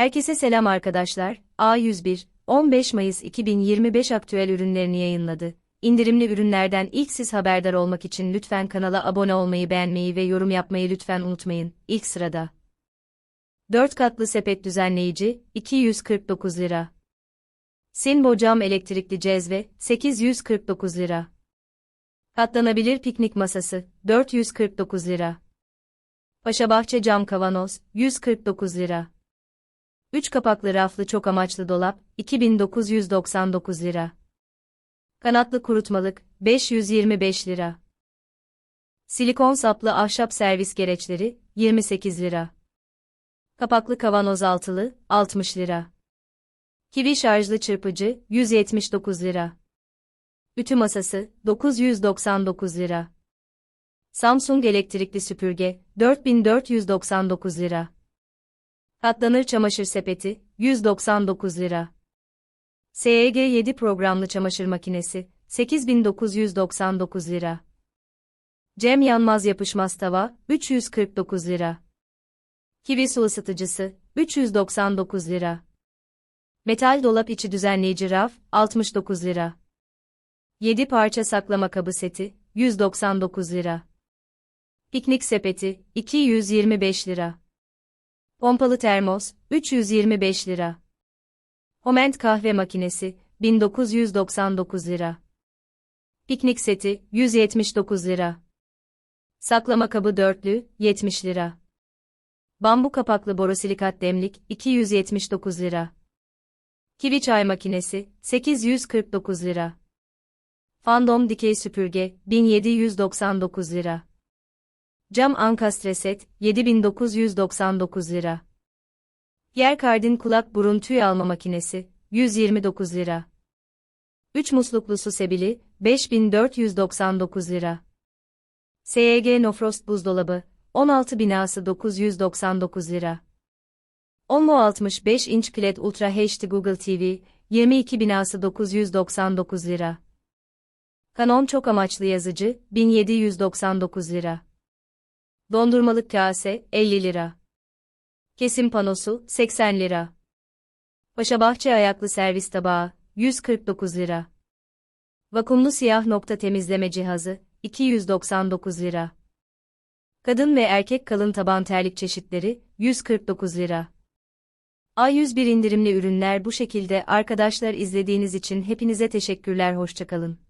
Herkese selam arkadaşlar. A101, 15 Mayıs 2025 aktüel ürünlerini yayınladı. İndirimli ürünlerden ilk siz haberdar olmak için lütfen kanala abone olmayı, beğenmeyi ve yorum yapmayı lütfen unutmayın. İlk sırada. 4 katlı sepet düzenleyici, 249 lira. Sinbo cam elektrikli cezve, 849 lira. Katlanabilir piknik masası, 449 lira. Paşabahçe cam kavanoz, 149 lira. 3 kapaklı raflı çok amaçlı dolap, 2999 lira. Kanatlı kurutmalık, 525 lira. Silikon saplı ahşap servis gereçleri, 28 lira. Kapaklı kavanoz altılı, 60 lira. Kivi şarjlı çırpıcı, 179 lira. Ütü masası, 999 lira. Samsung elektrikli süpürge, 4499 lira. Katlanır çamaşır sepeti, 199 lira. SEG 7 programlı çamaşır makinesi, 8999 lira. Cem yanmaz yapışmaz tava, 349 lira. Kivi su ısıtıcısı, 399 lira. Metal dolap içi düzenleyici raf, 69 lira. 7 parça saklama kabı seti, 199 lira. Piknik sepeti, 225 lira. Pompalı termos, 325 lira. Homent kahve makinesi, 1999 lira. Piknik seti, 179 lira. Saklama kabı dörtlü, 70 lira. Bambu kapaklı borosilikat demlik, 279 lira. Kivi çay makinesi, 849 lira. Fandom dikey süpürge, 1799 lira. Cam ankastre set, 7999 lira. Yer kardin kulak burun tüy alma makinesi, 129 lira. 3 musluklu su sebili, 5499 lira. SEG Nofrost buzdolabı, 16 binası 999 lira. Onmo 65 inç QLED Ultra HD Google TV, 22 binası 999 lira. Canon çok amaçlı yazıcı, 1799 lira. Dondurmalık kase, 50 lira. Kesim panosu, 80 lira. Paşabahçe ayaklı servis tabağı, 149 lira. Vakumlu siyah nokta temizleme cihazı, 299 lira. Kadın ve erkek kalın taban terlik çeşitleri, 149 lira. A101 indirimli ürünler bu şekilde arkadaşlar izlediğiniz için hepinize teşekkürler hoşçakalın.